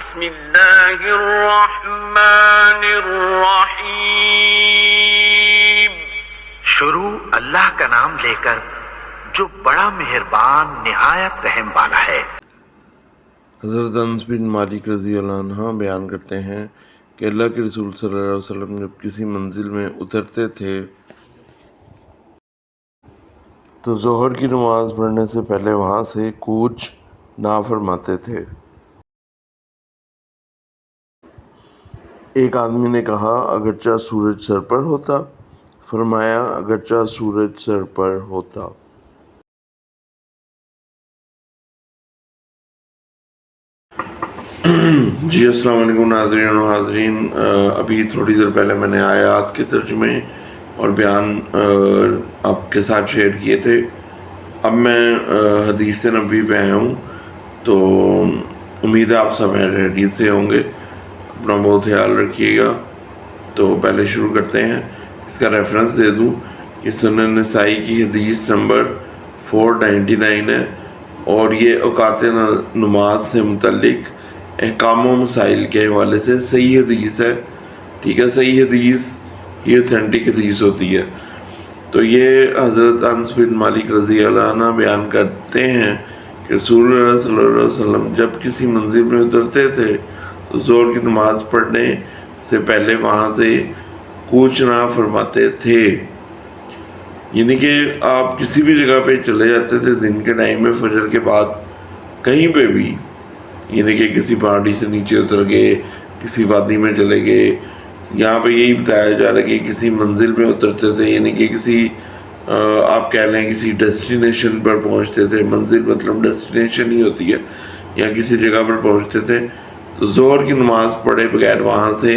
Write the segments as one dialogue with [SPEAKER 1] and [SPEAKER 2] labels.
[SPEAKER 1] بسم الله الرحمن الرحيم.
[SPEAKER 2] شروع اللہ کا نام لے کر جو بڑا مہربان نہایت رحم والا ہے۔
[SPEAKER 3] حضرت انس بن مالک رضی اللہ عنہ بیان کرتے ہیں کہ اللہ کے رسول صلی اللہ علیہ وسلم جب کسی منزل میں اترتے تھے تو ظہر کی نماز پڑھنے سے پہلے وہاں سے کوچ نہ فرماتے تھے۔ ایک آدمی نے کہا، اگرچہ سورج سر پر ہوتا۔ فرمایا، اگرچہ سورج سر پر ہوتا۔ جی السلام علیکم ناظرین و حاضرین۔ ابھی تھوڑی دیر پہلے میں نے آیات کے ترجمے اور بیان آپ کے ساتھ شیئر کیے تھے۔ اب میں حدیث نبی پہ آیا ہوں، تو امید ہے آپ سب حدیث سے ہوں گے۔ اپنا بہت خیال رکھیے گا۔ تو پہلے شروع کرتے ہیں۔ اس کا ریفرنس دے دوں کہ سنن نسائی کی حدیث نمبر فور نائنٹی نائن ہے اور یہ اوقات نماز سے متعلق احکام و مسائل کے حوالے سے صحیح حدیث ہے۔ ٹھیک ہے، صحیح حدیث، یہ اتھینٹک حدیث ہوتی ہے۔ تو یہ حضرت انس بن مالک رضی اللہ عنہ بیان کرتے ہیں کہ رسول اللہ صلی اللہ علیہ وسلم جب کسی منزل میں اترتے تھے زور کی نماز پڑھنے سے پہلے وہاں سے کوچ نہ فرماتے تھے۔ یعنی کہ آپ کسی بھی جگہ پہ چلے جاتے تھے دن کے ٹائم میں، فجر کے بعد کہیں پہ بھی۔ یعنی کہ کسی پہاڑی سے نیچے اتر گئے کسی وادی میں چلے گئے۔ یہاں پہ یہی بتایا جا رہا ہے کہ کسی منزل میں اترتے تھے یعنی کہ کسی آپ کہہ لیں کسی ڈیسٹینیشن پر پہنچتے تھے۔ منزل مطلب ڈیسٹینیشن ہی ہوتی ہے، یا کسی جگہ پر پہنچتے تھے۔ تو زور کی نماز پڑھے بغیر وہاں سے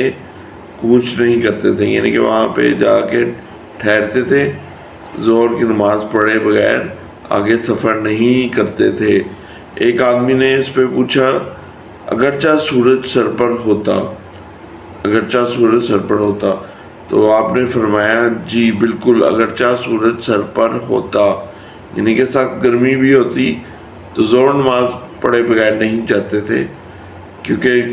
[SPEAKER 3] کوچ نہیں کرتے تھے یعنی کہ وہاں پہ جا کے ٹھہرتے تھے زور کی نماز پڑھے بغیر آگے سفر نہیں کرتے تھے۔ ایک آدمی نے اس پہ پوچھا، اگرچہ سورج سر پر ہوتا، اگرچہ سورج سر پر ہوتا، تو آپ نے فرمایا جی بالکل، اگرچہ سورج سر پر ہوتا یعنی کہ سخت گرمی بھی ہوتی تو زور نماز پڑھے بغیر نہیں جاتے تھے۔ کیونکہ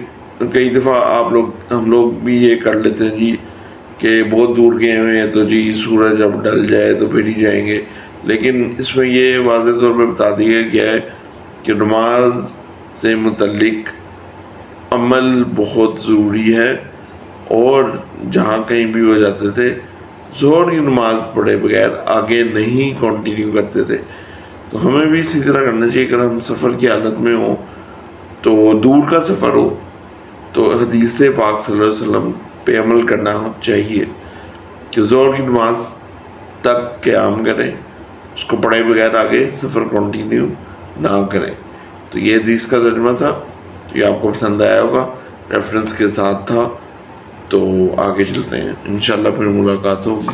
[SPEAKER 3] کئی دفعہ آپ لوگ، ہم لوگ بھی یہ کر لیتے ہیں جی کہ بہت دور گئے ہوئے ہیں تو جی سورج اب ڈل جائے تو پھر ہی جائیں گے۔ لیکن اس میں یہ واضح طور پہ بتا دیا گیا ہے کہ نماز سے متعلق عمل بہت ضروری ہے اور جہاں کہیں بھی ہو جاتے تھے، زور کی نماز پڑھے بغیر آگے نہیں کنٹینیو کرتے تھے۔ تو ہمیں بھی اسی طرح کرنا چاہیے اگر ہم سفر کی حالت میں ہوں تو دور کا سفر ہو، تو حدیث پاک صلی اللہ علیہ وسلم پہ عمل کرنا چاہیے کہ زور کی نماز تک قیام کریں، اس کو پڑھے بغیر آگے سفر کنٹینیو نہ کریں۔ تو یہ حدیث کا ترجمہ تھا، تو یہ آپ کو پسند آیا ہوگا ریفرنس کے ساتھ تھا۔ تو آگے چلتے ہیں۔ انشاءاللہ پھر ملاقات ہوگی۔